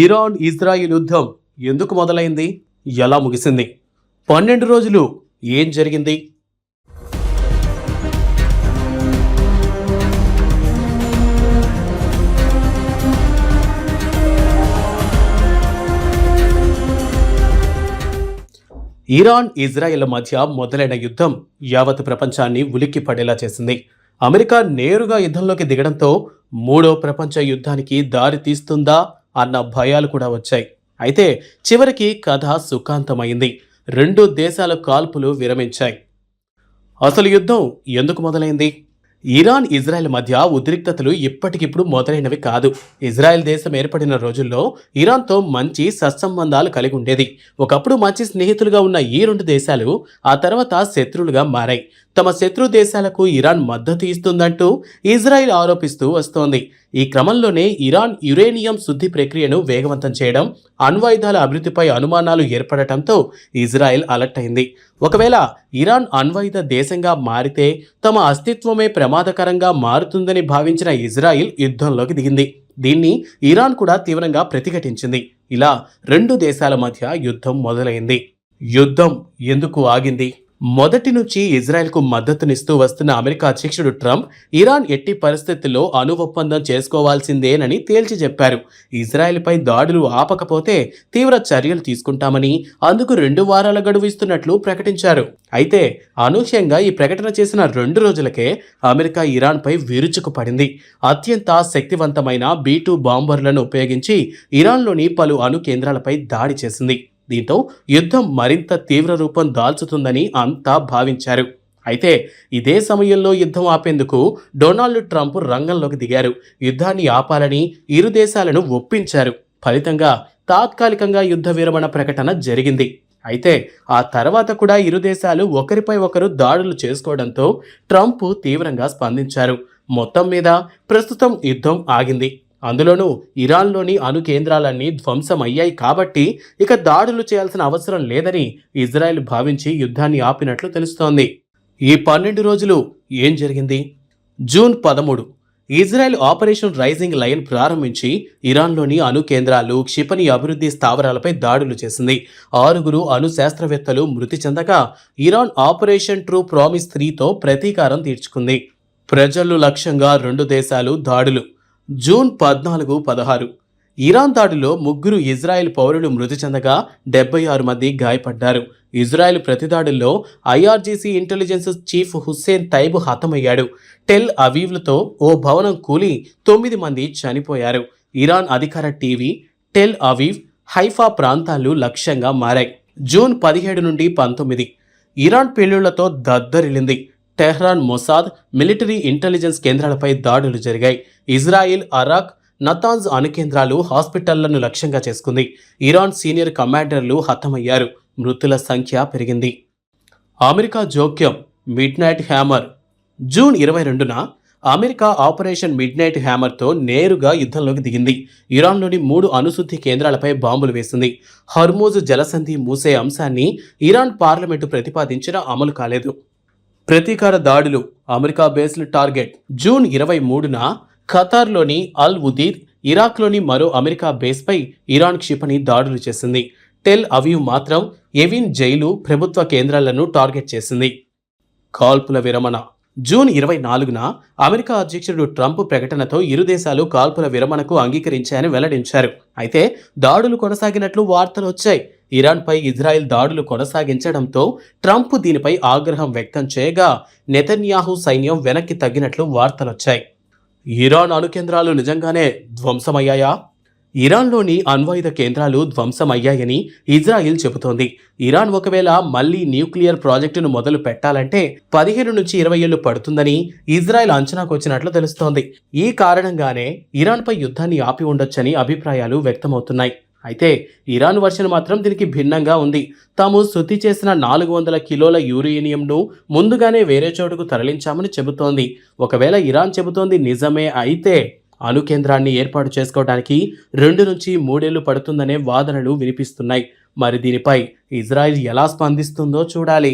Iran Israel యుద్ధం ఎందుకు మొదలైంది? ఎలా ముగిసింది? పన్నెండు రోజులు ఏం జరిగింది? ఇరాన్ ఇజ్రాయెల్ మధ్య మొదలైన యుద్ధం యావత్ ప్రపంచాన్ని ఉలిక్కి పడేలా చేసింది. అమెరికా నేరుగా యుద్ధంలోకి దిగడంతో మూడో ప్రపంచ యుద్ధానికి దారి తీస్తుందా? అన్న భయాలు కూడా వచ్చాయి. అయితే చివరికి కథ సుఖాంతమైంది. రెండు దేశాల కాల్పులు విరమించాయి. అసలు యుద్ధం ఎందుకు మొదలైంది? ఇరాన్ ఇజ్రాయెల్ మధ్య ఉద్రిక్తతలు ఇప్పటికిప్పుడు మొదలైనవి కాదు. ఇజ్రాయెల్ దేశం ఏర్పడిన రోజుల్లో ఇరాన్తో మంచి సత్సంబంధాలు కలిగి ఉండేది. ఒకప్పుడు మంచి స్నేహితులుగా ఉన్న ఈ రెండు దేశాలు ఆ తర్వాత శత్రువులుగా మారాయి. తమ శత్రు దేశాలకు ఇరాన్ మద్దతు ఇస్తుందంటూ ఇజ్రాయెల్ ఆరోపిస్తూ వస్తోంది. ఈ క్రమంలోనే ఇరాన్ యురేనియం శుద్ధి ప్రక్రియను వేగవంతం చేయడం అణ్వాయుధాల అభివృద్ధిపై అనుమానాలు ఏర్పడటంతో ఇజ్రాయెల్ అలర్ట్ అయింది. ఒకవేళ ఇరాన్ అణ్వాయుధ దేశంగా మారితే తమ అస్తిత్వమే ప్రమాదకరంగా మారుతుందని భావించిన ఇజ్రాయిల్ యుద్ధంలోకి దిగింది. దీన్ని ఇరాన్ కూడా తీవ్రంగా ప్రతిఘటించింది. ఇలా రెండు దేశాల మధ్య యుద్ధం మొదలైంది. యుద్ధం ఎందుకు ఆగింది? మొదటి నుంచి ఇజ్రాయెల్కు మద్దతునిస్తూ వస్తున్న అమెరికా అధ్యక్షుడు ట్రంప్ ఇరాన్ ఎట్టి పరిస్థితుల్లో అణు ఒప్పందం చేసుకోవాల్సిందేనని తేల్చి చెప్పారు. ఇజ్రాయెల్పై దాడులు ఆపకపోతే తీవ్ర చర్యలు తీసుకుంటామని అందుకు రెండు వారాల గడువు ఇస్తున్నట్లు ప్రకటించారు. అయితే అనూహ్యంగా ఈ ప్రకటన చేసిన రెండు రోజులకే అమెరికా ఇరాన్పై విరుచుకుపడింది అత్యంత శక్తివంతమైన బీ టూ బాంబర్లను ఉపయోగించి ఇరాన్లోని పలు అణు కేంద్రాలపై దాడి చేసింది. దీంతో యుద్ధం మరింత తీవ్ర రూపం దాల్చుతుందని అంతా భావించారు. అయితే ఇదే సమయంలో యుద్ధం ఆపేందుకు డొనాల్డ్ ట్రంప్ రంగంలోకి దిగారు. యుద్ధాన్ని ఆపాలని ఇరు దేశాలను ఒప్పించారు. ఫలితంగా తాత్కాలికంగా యుద్ధ విరమణ ప్రకటన జరిగింది. అయితే ఆ తర్వాత కూడా ఇరు దేశాలు ఒకరిపై ఒకరు దాడులు చేసుకోవడంతో ట్రంప్ తీవ్రంగా స్పందించారు. మొత్తం మీద ప్రస్తుతం యుద్ధం ఆగింది. అందులోనూ ఇరాన్లోని అణు కేంద్రాలన్నీ ధ్వంసమయ్యాయి కాబట్టి ఇక దాడులు చేయాల్సిన అవసరం లేదని ఇజ్రాయెల్ భావించి యుద్ధాన్ని ఆపినట్లు తెలుస్తోంది. ఈ పన్నెండు రోజులు ఏం జరిగింది? జూన్ పదమూడు ఇజ్రాయెల్ ఆపరేషన్ రైజింగ్ లైన్ ప్రారంభించి ఇరాన్లోని అణు కేంద్రాలు క్షిపణి అభివృద్ధి స్థావరాలపై దాడులు చేసింది. ఆరుగురు అణు శాస్త్రవేత్తలు మృతి చెందగా ఇరాన్ ఆపరేషన్ ట్రూ ప్రామిస్ త్రీతో ప్రతీకారం తీర్చుకుంది. ప్రజలు లక్ష్యంగా రెండు దేశాలు దాడులు జూన్ పద్నాలుగు పదహారు. ఇరాన్ దాడిలో ముగ్గురు ఇజ్రాయెల్ పౌరులు మృతి చెందగా డెబ్బై ఆరు మంది గాయపడ్డారు. Israel ప్రతిదాడుల్లో IRGC intelligence chief Hussein Taeb హతమయ్యాడు. Tell అవీవ్లతో ఓ భవనం కూలి తొమ్మిది మంది చనిపోయారు. ఇరాన్ అధికార టీవీ టెల్ అవీవ్ హైఫా ప్రాంతాలు లక్ష్యంగా మారాయి. జూన్ పదిహేడు నుండి పంతొమ్మిది. ఇరాన్ పేలుళ్ళతో దద్దరిల్లింది. టెహ్రాన్ మొసాద్ మిలిటరీ ఇంటెలిజెన్స్ కేంద్రాలపై దాడులు జరిగాయి. ఇజ్రాయిల్ అరాక్ నతాన్స్ అణుకేంద్రాలు హాస్పిటళ్ళను లక్ష్యంగా చేసుకుంది. ఇరాన్ సీనియర్ కమాండర్లు హతమయ్యారు. మృతుల సంఖ్య పెరిగింది. అమెరికా జోక్యం మిడ్ నైట్ హ్యామర్. జూన్ ఇరవై రెండున అమెరికా ఆపరేషన్ మిడ్ నైట్ హ్యామర్తో నేరుగా యుద్ధంలోకి దిగింది. ఇరాన్లోని మూడు అణుశుద్ధి కేంద్రాలపై బాంబులు వేసింది. హర్మూజ్ జలసంధి మూసే అంశాన్ని ఇరాన్ పార్లమెంటు ప్రతిపాదించినా అమలు కాలేదు. ప్రతీకార దాడులు అమెరికా బేస్డ్ టార్గెట్. జూన్ ఇరవై మూడున ఖతార్లోని అల్ ఉదీద్ ఇరాక్లోని మరో అమెరికా బేస్పై ఇరాన్ క్షిపణి దాడులు చేసింది. టెల్ అవీవ్ మాత్రం ఎవిన్ జైలు ప్రభుత్వ కేంద్రాలను టార్గెట్ చేసింది. కాల్పుల విరమణ. జూన్ ఇరవై నాలుగున అమెరికా అధ్యక్షుడు ట్రంప్ ప్రకటనతో ఇరు దేశాలు కాల్పుల విరమణకు అంగీకరించాయని వెల్లడించారు. అయితే దాడులు కొనసాగినట్లు వార్తలు వచ్చాయి. ఇరాన్పై ఇజ్రాయెల్ దాడులు కొనసాగించడంతో ట్రంప్ దీనిపై ఆగ్రహం వ్యక్తం చేయగా నెతన్యాహు సైన్యం వెనక్కి తగ్గినట్లు వార్తలొచ్చాయి. ఇరాన్ అణు కేంద్రాలు నిజంగానే ధ్వంసమయ్యాయా? ఇరాన్లోని అణ్వాయుధ కేంద్రాలు ధ్వంసమయ్యాయని ఇజ్రాయిల్ చెబుతోంది. ఇరాన్ ఒకవేళ మళ్ళీ న్యూక్లియర్ ప్రాజెక్టును మొదలు పెట్టాలంటే పదిహేను నుంచి ఇరవై ఏళ్ళు పడుతుందని ఇజ్రాయెల్ అంచనాకు వచ్చినట్లు తెలుస్తోంది. ఈ కారణంగానే ఇరాన్పై యుద్ధాన్ని ఆపి ఉండొచ్చని అభిప్రాయాలు వ్యక్తమవుతున్నాయి. అయితే ఇరాన్ వర్షన్ మాత్రం దీనికి భిన్నంగా ఉంది. తాము శుద్ధి చేసిన నాలుగు వందల కిలోల యూరేనియంను ముందుగానే వేరే చోటుకు తరలించామని చెబుతోంది. ఒకవేళ ఇరాన్ చెబుతోంది నిజమే అయితే అణు కేంద్రాన్ని ఏర్పాటు చేసుకోవడానికి రెండు నుంచి మూడేళ్ళు పడుతుందనే వాదనలు వినిపిస్తున్నాయి. మరి దీనిపై ఇజ్రాయిల్ ఎలా స్పందిస్తుందో చూడాలి.